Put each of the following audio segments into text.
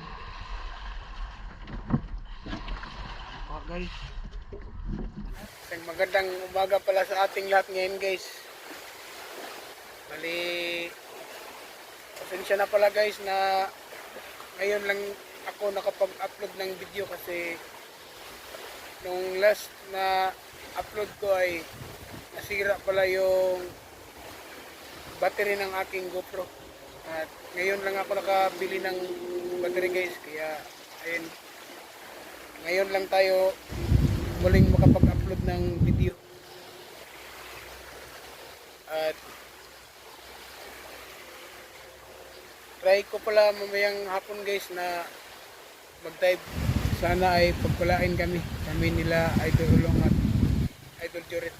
tubig o guys. Magandang umaga pala sa ating lahat ngayon guys. Bali pasensya na pala guys na ngayon lang ako nakapag upload ng video kasi nung last na upload ko ay nasira pala yung battery ng aking GoPro. At ngayon lang ako nakabili ng battery guys kaya ayun ngayon lang tayo muling makapag-upload ng video. At try ko pala mamayang hapon guys na mag-dive. Sana ay pagkulain kami. Kami nila Idol Ulong at Idol Jurit.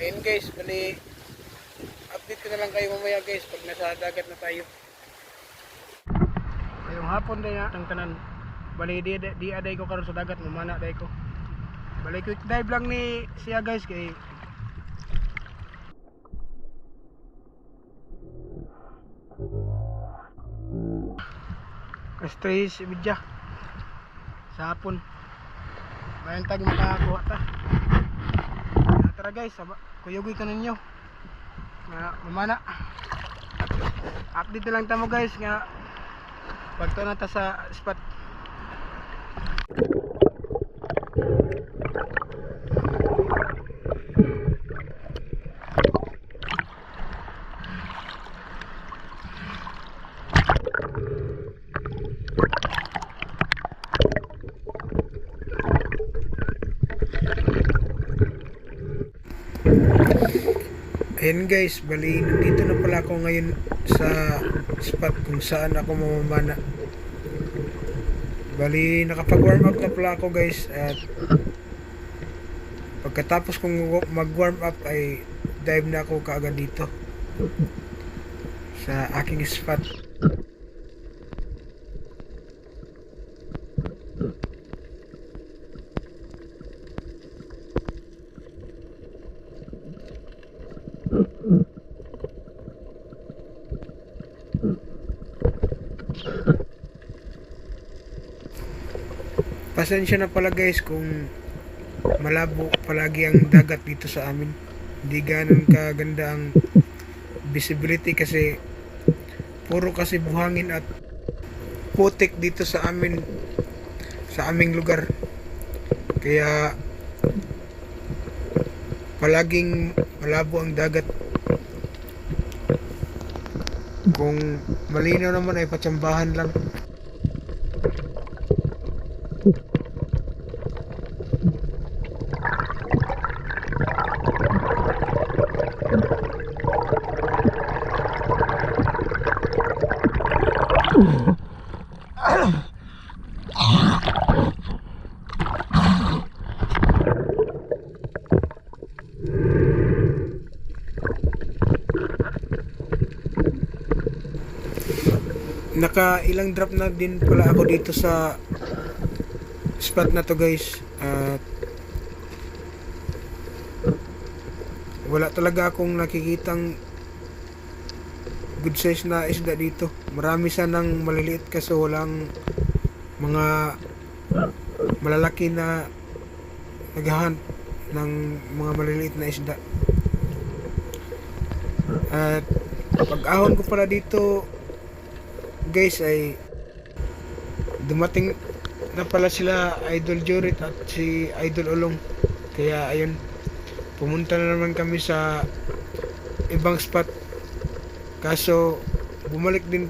Ayun guys, bali update ko na lang kayo mamaya guys pag nasa dagat na tayo. Ngayong hapon din ang tanan. Bali di, di, di aday ko karon sa dagat mamana day ko. Bali quick dive lang ni siya guys kay Kastres ibidya sa hapon. Bayan tag makakuha ta. Kaya Tara guys, saba, kuyugoy ka ninyo. Mamana. Update na lang tamo guys nga pagto na ta sa spot. Ayan guys, bali nandito na pala ako ngayon sa spot kung saan ako mamamana. Bali nakapag warm up na pala ako guys at pagkatapos kong mag warm up ay dive na ako kaagad dito sa aking spot. Pasensya na pala guys kung malabo palagi ang dagat dito sa amin. Hindi ganun kaganda ang visibility kasi puro kasi buhangin at putik dito sa amin sa aming lugar. Kaya palaging malabo ang dagat. Kung malinaw naman ay patsambahan lang. Naka ilang drop na din pala ako dito sa spot na to guys. At wala talaga akong nakikitang good size na isda dito. Marami sanang maliliit kasi walang mga malalaki na naghahunt ng mga maliliit na isda. At pag ahon ko pala dito guys ay dumating na pala sila Idol Jurit at si Idol Ulong kaya ayun pumunta na naman kami sa ibang spot kaso bumalik din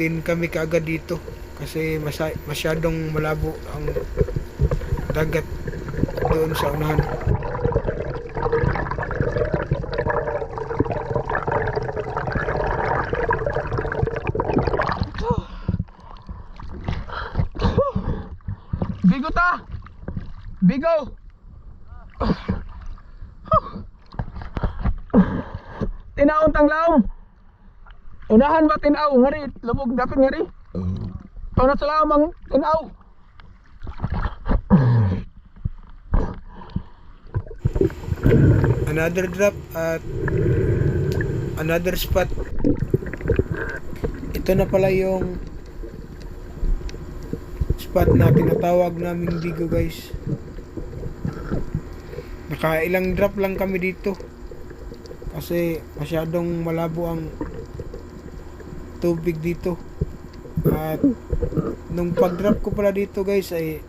din kami kaagad dito kasi masya, masyadong malabo ang dagat doon sa unahan Bigo ta! Bigo! Tinaon tang laom. Unahan ba tinaw? Ngari, lubog dapat ngari. Paano sa laom ang tinaw? Another drop at another spot. Ito na pala yung spot na tinatawag naming Bigo guys. Nakailang drop lang kami dito. Kasi masyadong malabo ang tubig dito. At nung pag-drop ko pala dito guys ay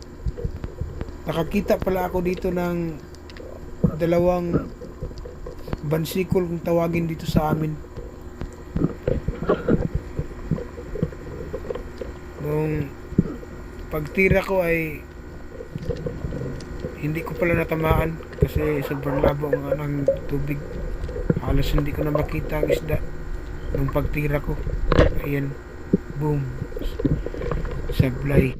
nakakita pala ako dito ng dalawang bansikol kung tawagin dito sa amin. Nung pagtira ko ay hindi ko pala natamaan kasi sobrang labo nga ng tubig. Halos hindi ko na makita ang isda nung pagtira ko. Ayan, boom. Sablay.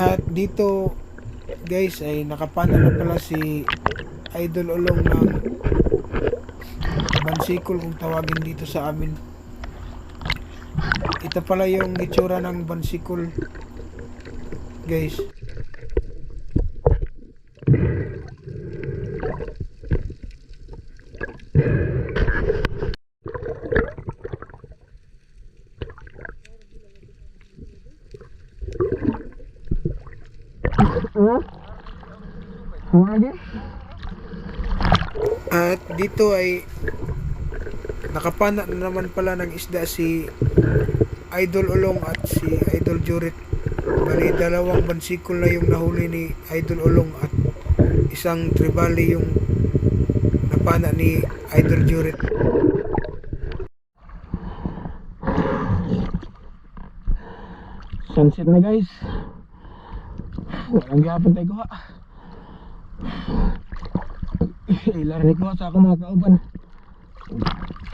At dito guys ay nakapana na pala si Idol Olong ng bansikol kung tawagin dito sa amin. Ito pala yung itsura ng bansikol guys. At dito ay nakapana na naman pala ng isda si Idol Olong at si Idol Jurit. Bali dalawang bansikol na yung nahuli ni Idol Olong at isang tribali yung napana ni Idol Jurit. Sunset na guys. Walang gapon tayo kuha. Ilarinig ko sa akong mga kauban.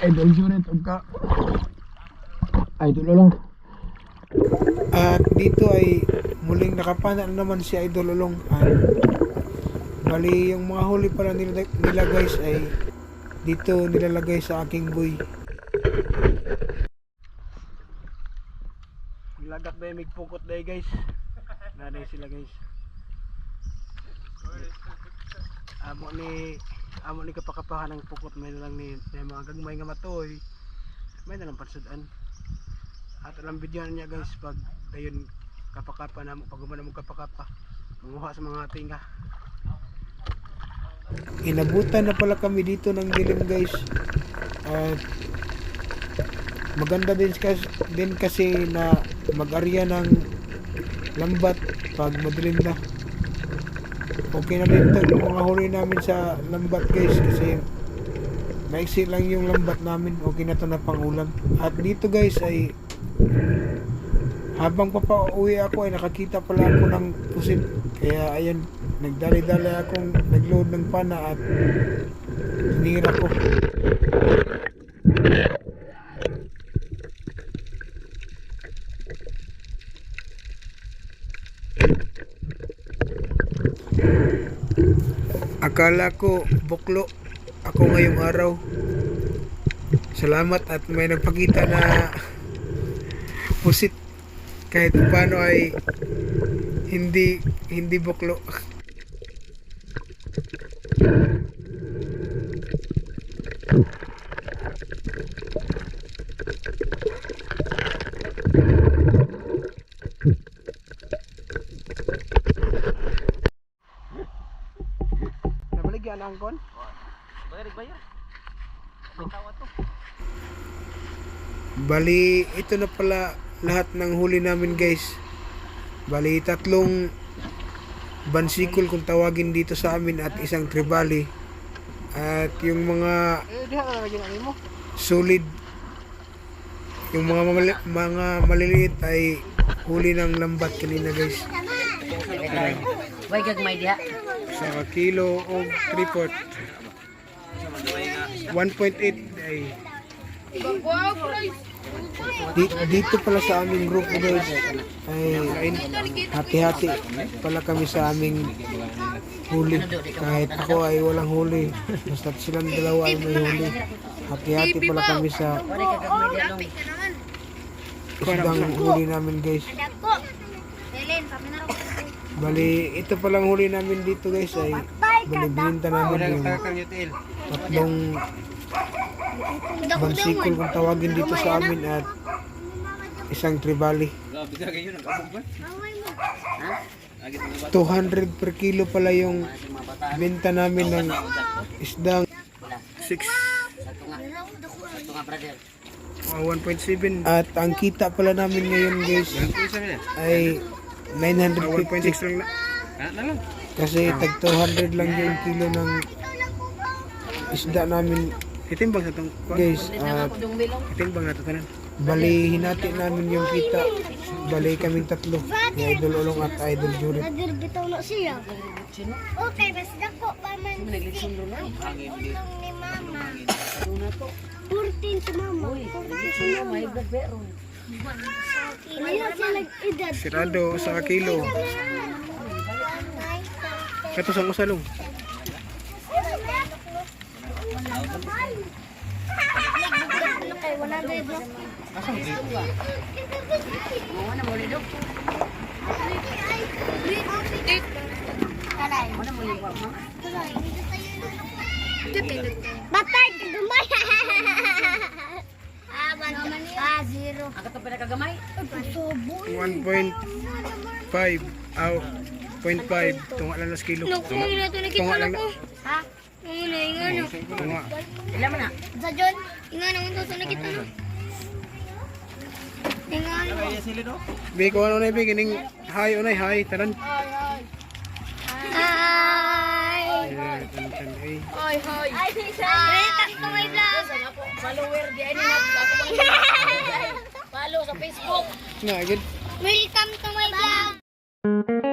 Idol Juret o ka. Idol Olong. At dito ay muling nakapana na naman si Idol Olong. At bali yung mga huli pala nila, nila guys ay dito nilalagay sa aking buy. Lagak na yung pukot na guys. Nanay sila guys. amo ni amo ni kapakapahan ng pukot may lang ni, ni mga gagmay nga matoy. May na lang pansudan at alam video niya guys pag dayon kapakapa na pag umana mo kapakapa manguha sa mga tinga inabutan na pala kami dito ng dilim guys. At maganda din kasi, din kasi na mag-arya ng lambat pag madilim na din to yung mga huli namin sa lambat guys kasi maiksi lang yung lambat namin okay na to na pangulam. At dito guys ay habang papauwi ako ay nakakita pala ako ng pusit. Kaya ayan nagdali-dali akong nagload ng pana at sinira ko Akala ko buklo ako ngayong araw. Salamat at may nagpakita na pusit kahit paano ay hindi hindi buklo. Nabaligyan ang kon? May tawa to. Bali, ito na pala lahat ng huli namin guys. Bali, tatlong bansikol kung tawagin dito sa amin at isang tribali. At yung mga Eh, solid, yung mga, mamali- mga maliliit ay huli ng lambat kanina guys. Way gagmay diha. Sa kilo o 3 port. 1.8 ay Di- dito pala sa aming grupo guys. Ay hati-hati pala kami sa aming huli. Kahit ako ay walang huli basta silang dalawa ay may huli. Hati-hati pala kami sa isdang huli namin guys Bali, ito palang huli namin dito guys ay bali bininta namin yung tatlong bansikol kung tawagin dito sa amin at isang tribali. 200 per kilo pala yung benta namin ng isdang 6 Sa tunga. Sa tunga, brother. 1.7 at ang kita pala namin ngayon guys ay 950 kasi tag 200 lang yung kilo ng isda namin. Itimbang sa tong guys bilong. itimbang na tanan bali hinati namin yung kita. Bali kaming tatlo. Ni Idol Ulong at Idol Jury Nadir bitaw na siya. Okay, mas dako pa man ulong ni mama. Doon na to. 14 si mama. Sirado sa kilo kato sa usalong kay 100 no? Mga na mo lido. Aray. Mo yung mama? Batay, gumay. Ah, ah, zero. Ang katong pinakagamay. Subo. 1.5 aw 0.5 tunga lang kilo Naku, na ito nakita tunga lang ko. Ha? Ano, ingan no. tunga Ilan mo na? Sa John, ingan naman ito sa nakita no. Ingan no. Bi ko ano na bi kining hi unay hi tanan. Hi. Eh, tan- tan, eh. Hi, hi. Ay, hi. Takto may vlog. Follower di ay nag ako Follow sa Facebook. Nga gid. Welcome to my vlog.